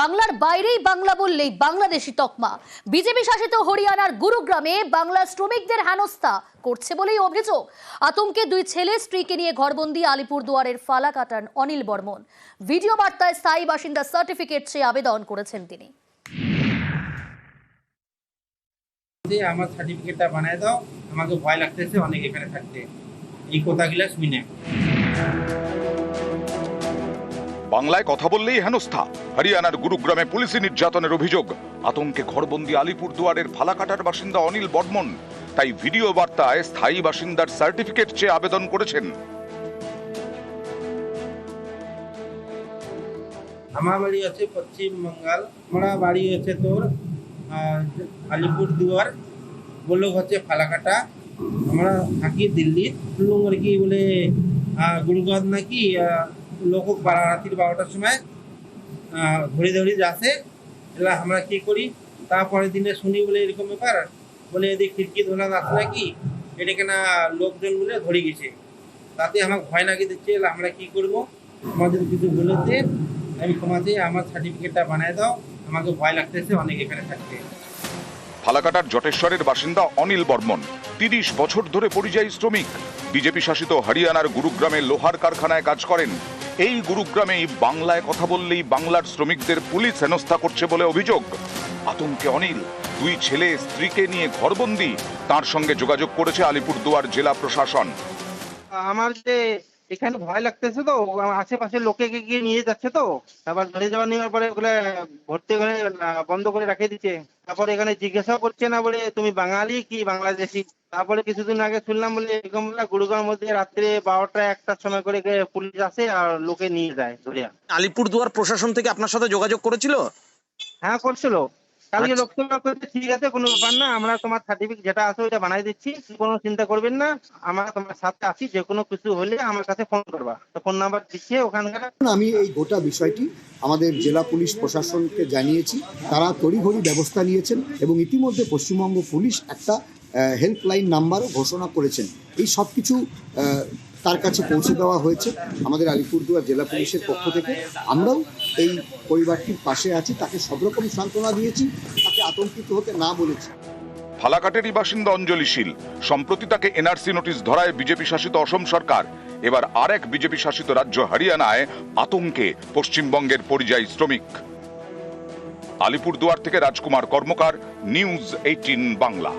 বাংলার বাইরেই বাংলা বললেই বাংলাদেশি তকমা। বিজেপি শাসিত হরিয়ানার গুরুগ্রামে বাংলা শ্রমিকদের হেনস্থা করছে বলেই অভিযোগ। আতঙ্কে দুই ছেলে স্ত্রীকে নিয়ে ঘরবন্দি আলিপুরদুয়ারের ফালা কাটান অনিল বর্মন। ভিডিও বার্তায় স্থায়ী বাসিন্দা সার্টিফিকেট চেয়ে আবেদন করেছেন তিনি। আমার সার্টিফিকেটটা বানায় দাও, আমাকে ভয় লাগতেছে, অনেক এখানে থাকতে। এই কথাগুলো শুনে। বাংলায় কথা বললেই হেনস্থা। হরিয়ানার গুরুগ্রামে পুলিশি নির্যাতনের অভিযোগ। আতঙ্কে ঘরবন্দি আলিপুরদুয়ারের ফালাকাটার বাসিন্দা অনিল বর্মন। তাই ভিডিও বার্তায় স্থায়ী বাসিন্দার সার্টিফিকেট চেয়ে আবেদন করেছেন। আমার বাড়ি আছে পশ্চিম বঙ্গাল। আমরা বাড়ি হচ্ছে তোর আহ, আলিপুর দুয়ার। ব্লক হচ্ছে ফালাকাটা। আমরা থাকি দিল্লি। কি বলে গুরুগাঁও নাকি লোক বারা- রাত্রির বারোটার সময় ধরে ধরে যাচ্ছে। এলা আমরা কি করি? তারপরের দিনে শুনি বলে এরকম ব্যাপার বলে এদিক খিড়কি ধোলা আছে নাকি? এটাকে না লোকজন বলে ধরে গেছে। তাতে আমাকে ভয় লাগিয়ে দিচ্ছে এলা আমরা কি করব? আমাদের কিছু বলেছে আমি তোমাতে আমার সার্টিফিকেটটা বানায় দাও। আমাকে ভয় লাগতেছে অনেক এখানে থাকতে ফালাকাটার জটেশ্বরের বাসিন্দা অনিল বর্মন তিরিশ বছর ধরে পরিযায়ী শ্রমিক। বিজেপি শাসিত হরিয়ানার গুরুগ্রামে লোহার কারখানায় কাজ করেন। এই গুরুগ্রামেই বাংলায় কথা বললেই বাংলার শ্রমিকদের পুলিশ হেনস্থা করছে বলে অভিযোগ। আতঙ্কে অনিল, দুই ছেলে স্ত্রীকে নিয়ে ঘরবন্দি, তার সঙ্গে যোগাযোগ করেছে আলিপুরদুয়ার জেলা প্রশাসন। আমার যে এখানে ভয় লাগতেছে তো আমার আশেপাশের লোকে গিয়ে নিয়ে যাচ্ছে তো, তারপর ধরে যাওয়া নেওয়ার পরে ওগুলো ভর্তি করে বন্ধ করে রাখিয়ে দিচ্ছে। তারপরে এখানে জিজ্ঞাসাও করছে না বলে, তুমি বাঙালি কি বাংলাদেশি? তারপরে কিছুদিন আগে শুনলাম বলে এরকম বলে গুরুগাঁওর মধ্যে রাত্রে বারোটা একটার সময় করে পুলিশ আসে আর লোকে নিয়ে যায় ধরে আলিপুরদুয়ার প্রশাসন থেকে আপনার সাথে যোগাযোগ করেছিল? হ্যাঁ করছিল। কালকে আচ্ছা। লোকসভা করতে ঠিক আছে কোনো ব্যাপার না। আমরা তোমার সার্টিফিকেট যেটা আছে ওইটা বানাই দিচ্ছি। কোনো চিন্তা করবেন না। আমরা তোমার সাথে আছি। যে কোনো কিছু হলে আমার কাছে ফোন করবা। তো ফোন নাম্বার দিচ্ছে ওখানকার। আমি এই গোটা বিষয়টি আমাদের জেলা পুলিশ প্রশাসনকে জানিয়েছি। তারা তড়িঘড়ি ব্যবস্থা নিয়েছেন এবং ইতিমধ্যে পশ্চিমবঙ্গ পুলিশ একটা হেল্পলাইন নাম্বারও ঘোষণা করেছেন। এই সব কিছু আহ, তার কাছে পৌঁছে দেওয়া হয়েছে আমাদের আলিপুরদুয়ার জেলা পুলিশের পক্ষ থেকে। আমরাও এই পরিবারটির পাশে আছি তাকে সব রকম সান্ত্বনা দিয়েছি তাকে আতঙ্কিত হতে না বলেছি। ফালাকাটেরই বাসিন্দা অঞ্জলি শীল। সম্প্রতি তাকে এনআরসি নোটিশ ধরায় বিজেপি শাসিত অসম সরকার। এবার আরেক বিজেপি শাসিত রাজ্য হরিয়ানায় আতঙ্কে পশ্চিমবঙ্গের পরিযায়ী শ্রমিক। আলিপুরদুয়ার থেকে রাজকুমার কর্মকার নিউজ এইটিন বাংলা।